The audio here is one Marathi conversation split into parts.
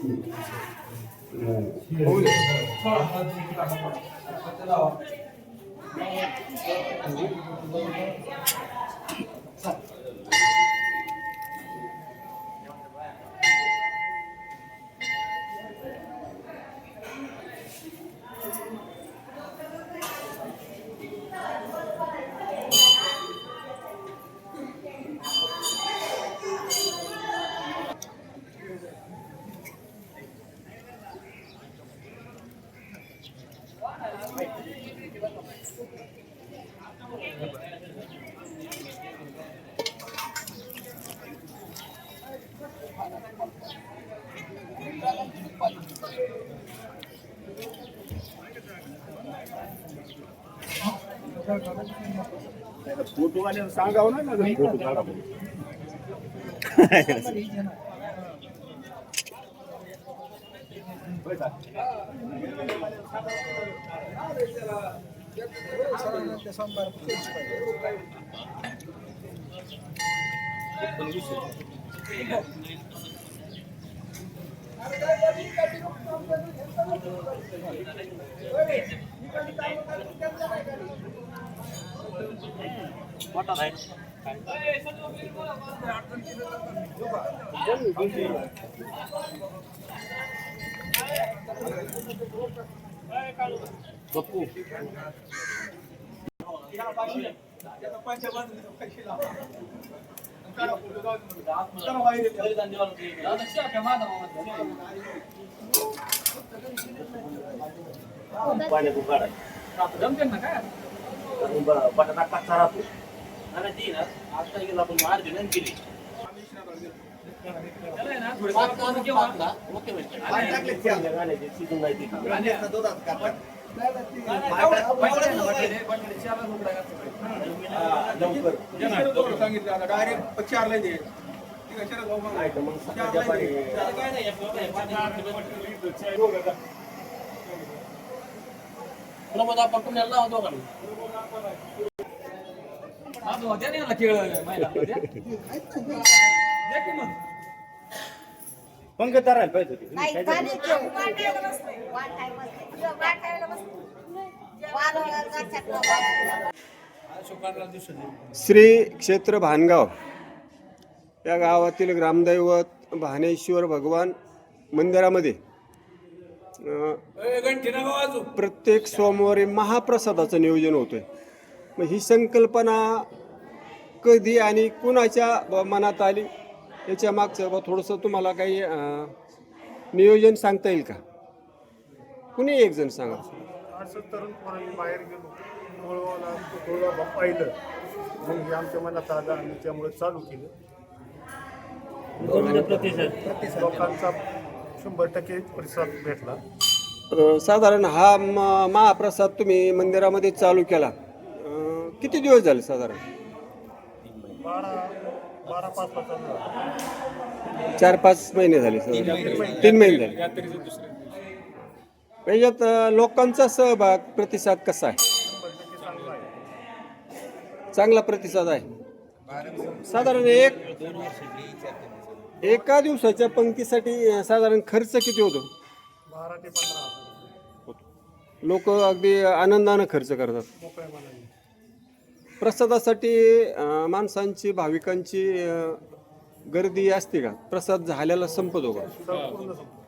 का इकडे येत आम्ही. फोटो आले सांगावं ना फोटो. काढा Desember What are they? काढा जमते ना काय बटाटा कच्चा राहतो. आणि ती ना आता गेला आपण मार दिलं केली. ओके म्हणजे चांगल्या गाण्याची सीझन नाही ना, सांगितलं डायरेक्ट चारला दे मग वाटायला बसते वाटायला बसते वारंवार जातात बाबा. श्री क्षेत्र भानगाव. या गावातील ग्रामदैवत भानेश्वर भगवान मंदिरामध्ये अं. प्रत्येक सोमवारी महाप्रसादाचं नियोजन होतंय. मग ही संकल्पना कधी आणि कुणाच्या ब- मनात आली? याच्या मागचं बा थोडंसं तुम्हाला काही नियोजन सांगता येईल का? कुणी एक जण सांगा? असं तरुण पोरांनी बाहेर गेलो. मुळवाला थोडं पाहिलं. मग हे आमच्या मनात आलं आणि त्यामुळे चालू केलं. लोकांचा शंभर टक्के प्रतिसाद भेटला. अ, साधारण हा म- महाप्रसाद तुम्ही मंदिरामध्ये चालू केला. अ, किती दिवस झाले साधारण? बारा बारा पाच पाच चार पाच महिने झाले साधारण तीन महिने. झाले. याच्यात लोकांचा सहभाग प्रतिसाद कसा आहे? चांगला प्रतिसाद आहे. साधारण एक एका दिवसाच्या पंक्तीसाठी साधारण खर्च किती होतो? बारा ते पंधरा. हजार लोक अगदी आनंदानं खर्च करतात. प्रसादासाठी अ, माणसांची भाविकांची अ, गर्दी असते का? प्रसाद झाल्याला संपतो का? संपूर्ण संपलं.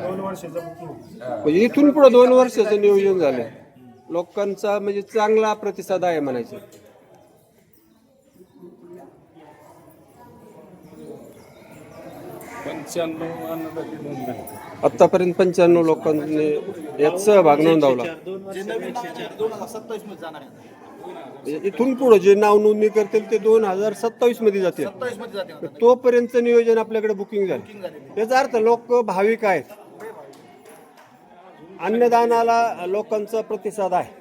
दोन वर्षाचं बुकिंग म्हणजे इथून पुढे दोन वर्षाचं नियोजन झालंय. लोकांचा म्हणजे चांगला प्रतिसाद आहे म्हणायचं. पंच्याण्णव अन्नदाते नोंद झाली आतापर्यंत पंच्याण्णव लोकांनी यात सहभाग नोंदवला. जे नवीन आहे, दोन हजार सत्तावीसमध्ये जाणार आहे इथून पुढे जे नाव नोंदणी करतील ते दोन हजार सत्तावीसमध्ये जातील. तोपर्यंत नियोजन आपल्याकडे बुकिंग झालं. याचा अर्थ लोक भाविक आहेत. अन्नदानाला लोकांचा प्रतिसाद आहे.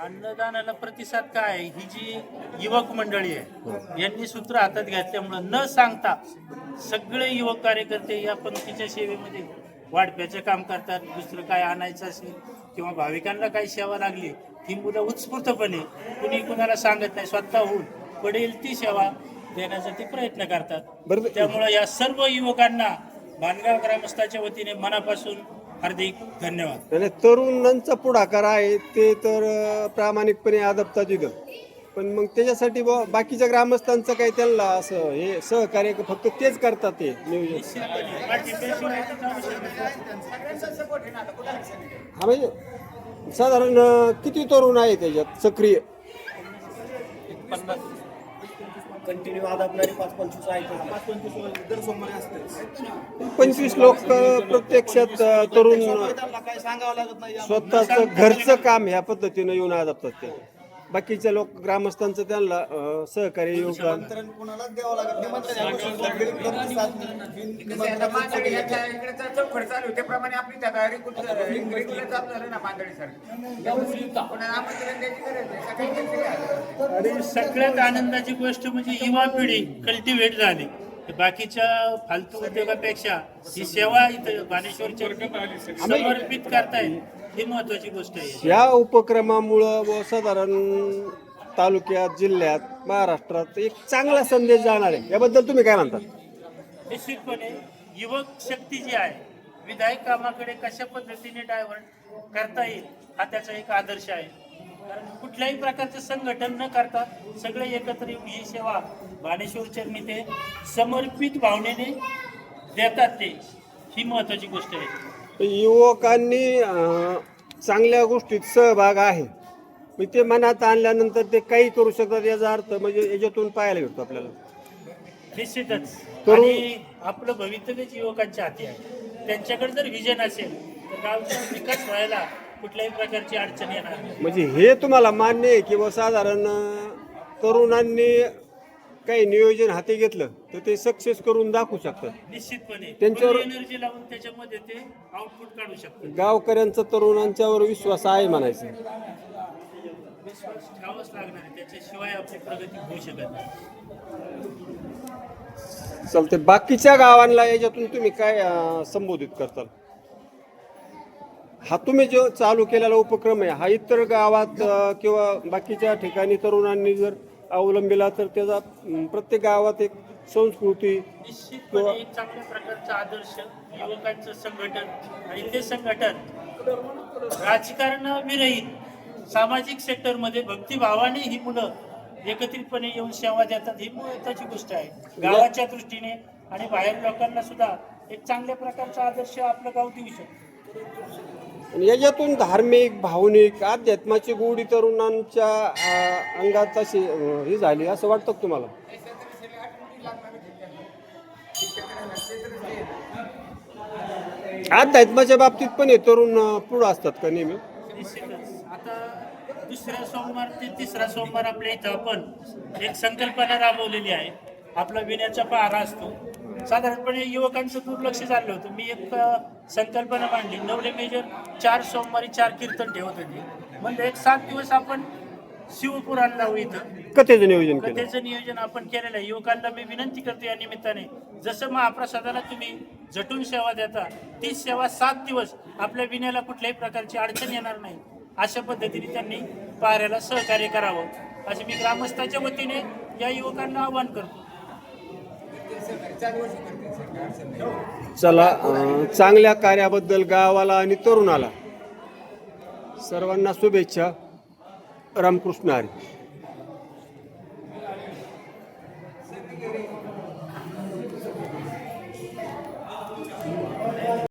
अन्नदानाला प्रतिसाद काय आहे? ही जी युवक मंडळी आहे यांनी सूत्र हातात घेतल्यामुळं न सांगता सगळे युवक कार्यकर्ते या पंक्तीच्या सेवेमध्ये वाढप्याचे काम करतात. दुसरं काय आणायचं असेल किंवा भाविकांना काही सेवा लागली ही मुलं उत्स्फूर्तपणे कुणी कुणाला सांगत नाही स्वतःहून पडेल ती सेवा देण्यासाठी प्रयत्न करतात. बरं. त्यामुळे या सर्व युवकांना भानगाव ग्रामस्थाच्या वतीने मनापासून हार्दिक धन्यवाद. आणि तरुणांचा पुढाकार आहे ते तर अं, प्रामाणिकपणे आदपतात तिथं पण मग त्याच्यासाठी बुवा बाकीच्या ग्रामस्थांचं काही त्यांना असं हे सहकार्य फक्त तेच करतात ते नियोजन. निश्चितपणे. हा म्हणजे साधारण अं, किती तरुण आहे त्याच्यात सक्रिय? कंटिन्यू आदाबणारी पाच पंचवीस आहे पाच पंचवीस दर सोमवारी असते पंचवीस लोक प्रत्यक्षात तरुण काय सांगावं लागत नाही. स्वतःचं घरचं काम ह्या पद्धतीनं येऊन आदपतात ते. बाकीच्या लोक ग्रामस्थांचं त्यांना सहकार्य योगदान. कोणालाच द्यावं लागत चालू त्याप्रमाणे आपली रेग्युलर चालू झालं ना? आणि सगळ्यात आनंदाची गोष्ट म्हणजे युवा पिढी कल्टिवेट झाली. बाकीच्या फालतू उद्योगापेक्षा ही सेवा इथं बानेश्वरच्या समर्पित करतायत. ही महत्वाची गोष्ट आहे. या उपक्रमामुळं व साधारण तालुक्यात जिल्ह्यात महाराष्ट्रात एक चांगला संदेश जाणार आहे. याबद्दल तुम्ही काय म्हणता? निश्चितपणे युवक शक्ती जी आहे विधायक कामाकडे कशा पद्धतीने डायव्हर्ट करता येईल हा त्याचा एक आदर्श आहे. कारण कुठल्याही प्रकारचं संघटन न करता सगळे एकत्र येऊन ही सेवा बाणेश्वर चरणी ते समर्पित भावनेने देतात ते. ही महत्वाची गोष्ट आहे. युवकांनी चांगल्या गोष्टीत सहभाग आहे. मग ते मनात आणल्यानंतर ते काही करू शकतात याचा अर्थ म्हणजे याच्यातून पाहायला भेटतो आपल्याला. निश्चितच. आणि आपलं भवितव्यच युवकांच्या हाती आहे त्यांच्याकडे जर विजन असेल तर गावचा विकास व्हायला कुठल्याही प्रकारची अडचण येणार म्हणजे हे तुम्हाला मान्य आहे की बा साधारण तरुणांनी काही नियोजन हाती घेतलं तर ते सक्सेस करून दाखवू शकतात. निश्चितपणे. त्यांच्यावर- एनर्जी लावून त्याच्यामध्ये ते आउटपुट काढू शकतात. गावकऱ्यांचा तरुणांच्यावर विश्वास आहे म्हणायचं. विश्वास ठेवावाच लागणार आहे त्याच्याशिवाय आपली प्रगती होऊ शकत नाही. चालते बाकीच्या गावांना याच्यातून तुम्ही काय अं, संबोधित करताल? हा तुम्ही जो चालू केलेला उपक्रम आहे हा इतर गावात अं, किंवा बाकीच्या ठिकाणी तरुणांनी जर अवलंबिला तर त्याचा प्रत्येक गावात एक संस्कृती निश्चितपणे एक चांगल्या प्रकारचा आदर्श युवकांचं संघटन आणि ते संघटन राजकारण विरहित सामाजिक सेक्टरमध्ये भक्तिभावाने ही मुलं एकत्रितपणे येऊन सेवा देतात ही महत्वाची गोष्ट आहे. गावाच्या दृष्टीने आणि बाहेर लोकांना सुद्धा एक चांगल्या प्रकारचा आदर्श आपलं गाव देऊ शकतो. आणि याच्यातून धार्मिक भावनिक अध्यात्माची गोडी तरुणांच्या अं, अंगात अशी अं, ही झाली असं वाटतं का तुम्हाला? अध्यात्माच्या बाबतीत पण हे तरुण पुढं असतात का नेहमी? निश्चितच आता दुसरा सोमवार ते तिसरा सोमवार आपल्या इथं आपण एक संकल्पना राबवलेली आहे. आपला विण्याचा पहारा असतो. साधारणपणे युवकांचं दुर्लक्ष झालं होतं. मी एक संकल्पना मांडली. नवले मेजर चार सोमवारी चार कीर्तन ठेवत होते. म्हणजे एक सात दिवस आपण शिवपुराण लावू इथं. कथेचं नियोजन केलं. कथेचं नियोजन आपण केलेलं आहे. युवकांना मी विनंती करतो या निमित्ताने जसं महाप्रसादाला तुम्ही झटून सेवा देता तीच सेवा सात दिवस आपल्या विण्याला कुठल्याही प्रकारची अडचण येणार नाही. अशा पद्धतीने त्यांनी पाऱ्याला सहकार्य करावं. असे मी ग्रामस्थाच्या वतीने या युवकांना आवाहन करतो. चला चांगल्या कार्याबद्दल गावाला आणि तरुणाला सर्वांना शुभेच्छा. रामकृष्ण हरी.